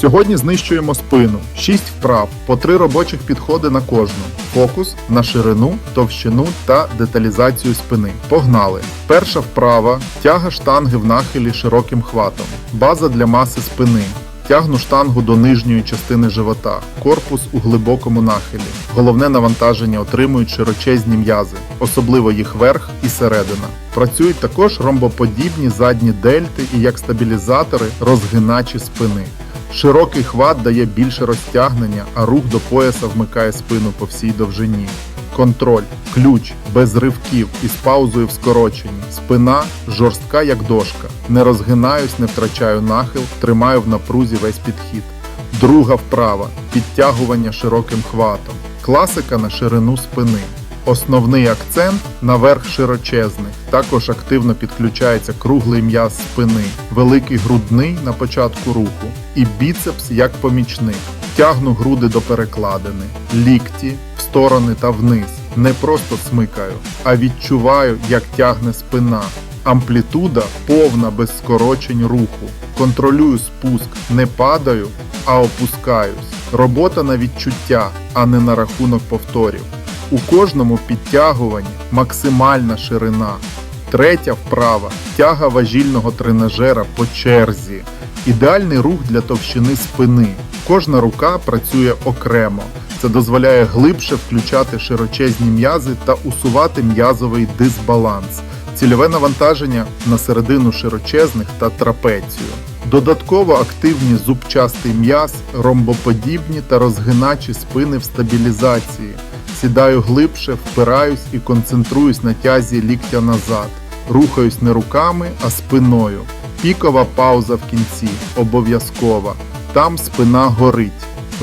Сьогодні знищуємо спину, 6 вправ, по 3 робочих підходи на кожну. Фокус на ширину, товщину та деталізацію спини. Погнали! Перша вправа тяга штанги в нахилі широким хватом. База для маси спини. Тягну штангу до нижньої частини живота, корпус у глибокому нахилі. Головне навантаження отримують широчезні м'язи, особливо їх верх і середина. Працюють також ромбоподібні задні дельти і як стабілізатори розгиначі спини. Широкий хват дає більше розтягнення, а рух до пояса вмикає спину по всій довжині. Контроль, ключ, без ривків і з паузою в скороченні. Спина жорстка, як дошка. Не розгинаюсь, не втрачаю нахил, тримаю в напрузі весь підхід. Друга вправа підтягування широким хватом. Класика на ширину спини. Основний акцент на верх широчезних. Також активно підключається круглий м'яз спини, великий грудний на початку руху і біцепс як помічник. Тягну груди до перекладини, лікті в сторони та вниз. Не просто смикаю, а відчуваю, як тягне спина. Амплітуда повна без скорочень руху. Контролюю спуск, не падаю, а опускаюсь. Робота на відчуття, а не на рахунок повторів. У кожному підтягуванні максимальна ширина. Третя вправа тяга важільного тренажера по черзі. Ідеальний рух для товщини спини. Кожна рука працює окремо. Це дозволяє глибше включати широчезні м'язи та усувати м'язовий дисбаланс. Цільове навантаження на середину широчезних та трапецію. Додатково активні зубчастий м'яз, ромбоподібні та розгиначі спини в стабілізації. Сідаю глибше, впираюсь і концентруюсь на тязі ліктя назад. Рухаюсь не руками, а спиною. Пікова пауза в кінці, обов'язкова. Там спина горить.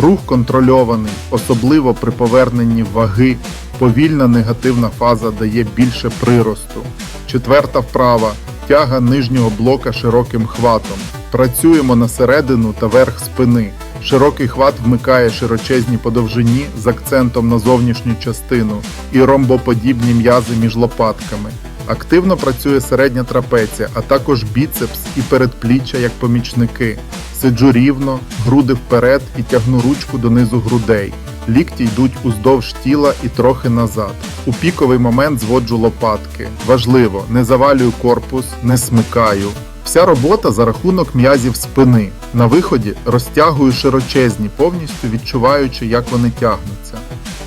Рух контрольований, особливо при поверненні ваги. Повільна негативна фаза дає більше приросту. Четверта вправа тяга нижнього блока широким хватом. Працюємо на середину та верх спини. Широкий хват вмикає широчезні подовжині з акцентом на зовнішню частину і ромбоподібні м'язи між лопатками. Активно працює середня трапеція, а також біцепс і передпліччя як помічники. Сиджу рівно, груди вперед і тягну ручку донизу грудей. Лікті йдуть уздовж тіла і трохи назад. У піковий момент зводжу лопатки. Важливо, не завалюю корпус, не смикаю. Вся робота за рахунок м'язів спини. На виході розтягую широчезні, повністю відчуваючи, як вони тягнуться.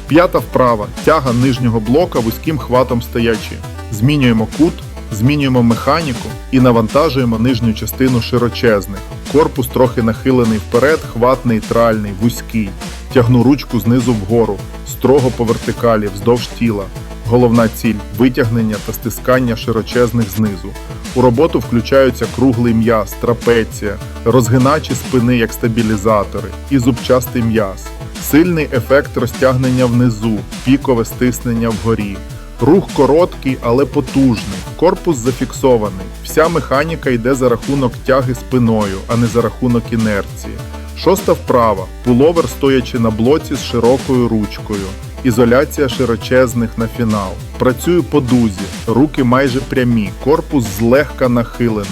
П'ята вправа тяга нижнього блока вузьким хватом стоячи. Змінюємо кут, змінюємо механіку і навантажуємо нижню частину широчезних. Корпус трохи нахилений вперед, хват нейтральний, вузький. Тягну ручку знизу вгору, строго по вертикалі, вздовж тіла. Головна ціль витягнення та стискання широчезних знизу. У роботу включаються круглий м'яз, трапеція, розгиначі спини як стабілізатори і зубчастий м'яз. Сильний ефект розтягнення внизу, пікове стиснення вгорі. Рух короткий, але потужний. Корпус зафіксований. Вся механіка йде за рахунок тяги спиною, а не за рахунок інерції. Шоста вправа. Пуловер стоячи на блоці з широкою ручкою. Ізоляція широчезних на фінал. Працюю по дузі, руки майже прямі, корпус злегка нахилений.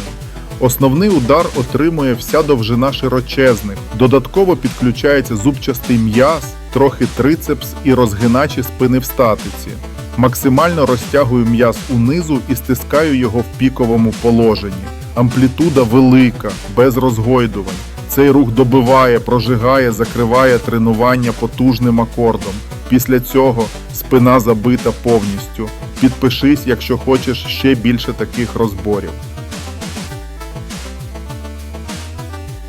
Основний удар отримує вся довжина широчезних. Додатково підключається зубчастий м'яз, трохи трицепс і розгиначі спини в статиці. Максимально розтягую м'яз унизу і стискаю його в піковому положенні. Амплітуда велика, без розгойдувань. Цей рух добиває, прожигає, закриває тренування потужним акордом. Після цього спина забита повністю. Підпишись, якщо хочеш ще більше таких розборів.